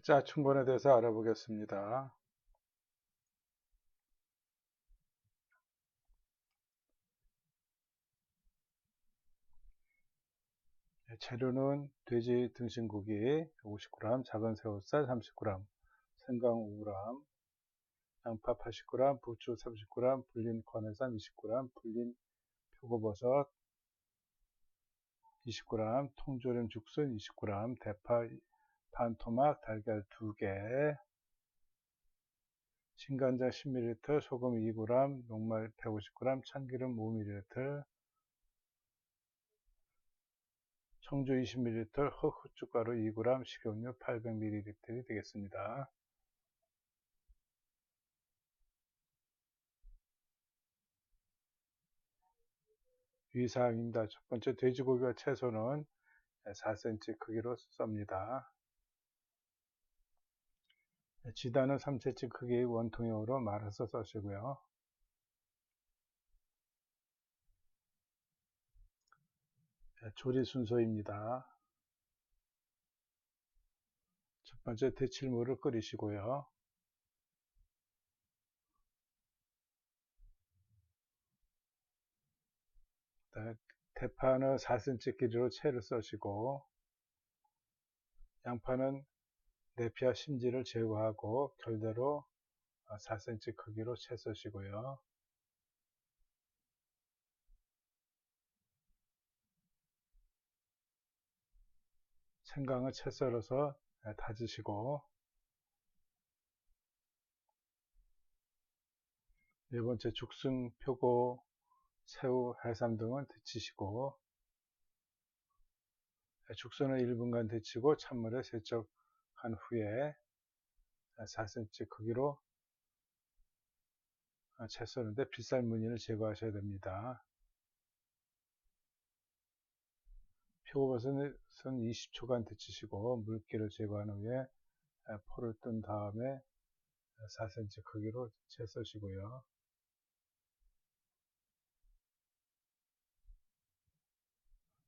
짜충번에 대해서 알아보겠습니다. 재료는 돼지 등심고기 50g, 작은 새우살 30g, 생강 5g, 양파 80g, 부추 30g, 불린 관해산 20g, 불린 표고버섯 20g, 통조림 죽순 20g, 대파 반토막, 달걀 2개, 신간장 10ml, 소금 2g, 녹말 150g, 참기름 5ml, 청주 20ml, 흑후춧가루 2g, 식용유 800ml이 되겠습니다. 위사항입니다. 첫 번째 돼지고기와 채소는 4cm 크기로 썹니다. 지단은 3cm 크기의 원통형으로 말아서 써시고요. 조리 순서입니다. 첫 번째 데칠물을 끓이시고요. 대파는 4cm 길이로 채를 써시고 양파는 내피와 심지를 제거하고 결대로 4cm 크기로 채 써시고요. 생강을 채 썰어서 다지시고 네 번째 죽순, 표고, 새우, 해삼 등은 데치시고 죽순을 1분간 데치고 찬물에 세척 한 후에 4cm 크기로 채 썰는데 빗살 무늬를 제거하셔야 됩니다. 표고버섯은 20초간 데치시고 물기를 제거한 후에 포를 뜬 다음에 4cm 크기로 채 써시고요.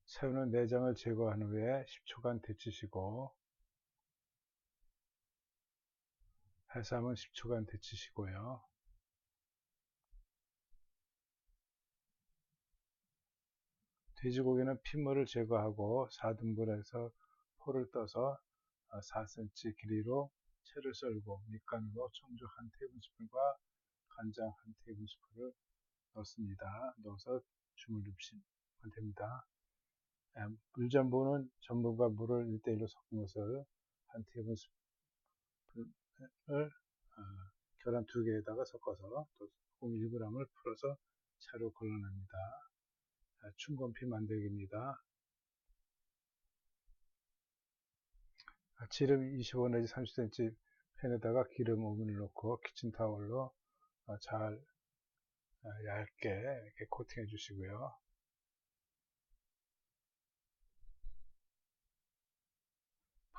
새우는 내장을 제거한 후에 10초간 데치시고 해삼은 10초간 데치시고요. 돼지고기는 핏물을 제거하고 4등분해서 포를 떠서 4cm 길이로 채를 썰고 밑간으로 청주 한 테이블스푼과 간장 한 테이블스푼을 넣습니다. 넣어서 주물르시면 됩니다. 물전부는 전분과 물을 1대1로 섞은 것을 한 테이블스푼 을 계란 두 개에다가 섞어서 또 소금 1g을 풀어서 차로 걸러냅니다. 충건피 만들기입니다. 지름 25 내지 30cm 팬에다가 기름 5분을 넣고 키친타월로 잘 얇게 이렇게 코팅해 주시고요.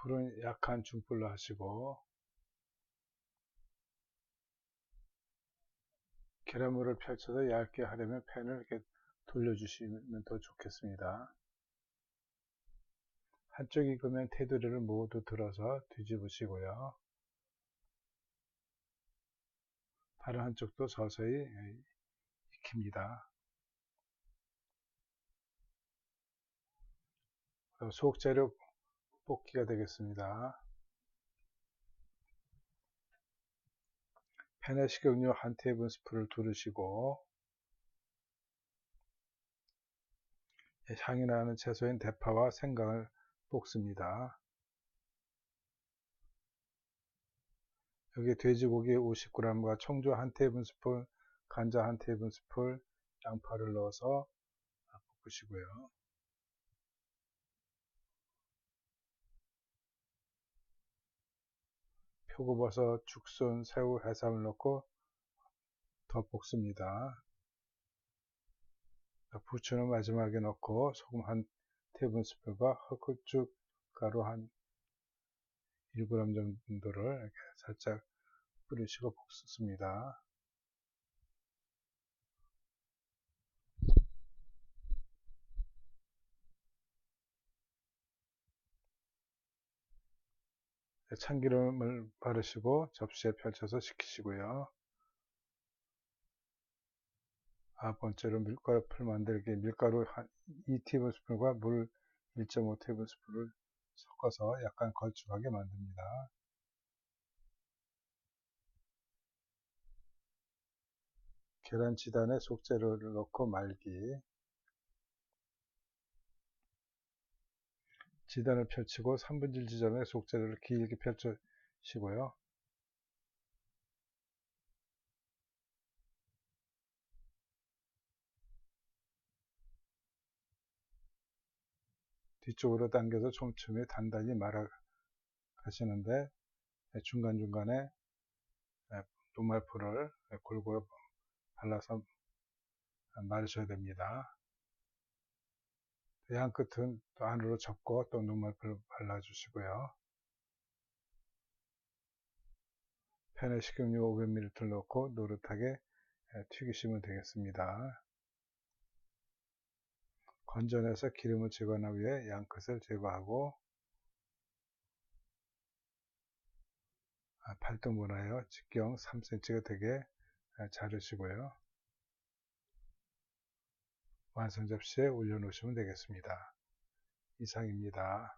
불은 약한 중불로 하시고 계란물을 펼쳐서 얇게 하려면 팬을 이렇게 돌려주시면 더 좋겠습니다. 한쪽 익으면 테두리를 모두 들어서 뒤집으시고요. 다른 한쪽도 서서히 익힙니다. 속재료 볶기가 되겠습니다. 팬에 식용유 한 테이블 스푼을 두르시고 향이 나는 채소인 대파와 생강을 볶습니다. 여기 돼지고기 50g과 청주 한 테이블 스푼, 간장 한 테이블 스푼, 양파를 넣어서 볶으시고요. 표고버섯, 죽순, 새우, 해삼을 넣고 더 볶습니다. 부추는 마지막에 넣고 소금 한 테이블스푼과 흑후추 가루 한 1g 정도를 살짝 뿌리시고 볶습니다. 참기름을 바르시고 접시에 펼쳐서 식히시고요. 아 번째로 밀가루풀 만들기 밀가루 한 2티브스푼과 물 1.5티브스푼을 섞어서 약간 걸쭉하게 만듭니다. 계란 지단에 속재료를 넣고 말기 지단을 펼치고 3분질 지점에 속재료를 길게 펼쳐시고요. 뒤쪽으로 당겨서 촘촘히 단단히 말아 가시는데 중간중간에 노말풀을 골고루 발라서 말으셔야 됩니다. 양 끝은 또 안으로 접고 또 눈물을 발라주시고요. 팬에 식용유 500ml 넣고 노릇하게 튀기시면 되겠습니다. 건져내서 기름을 제거한 후에 양끝을 제거하고 8등분하여 아, 직경 3cm가 되게 자르시고요. 완성 접시에 올려놓으시면 되겠습니다. 이상입니다.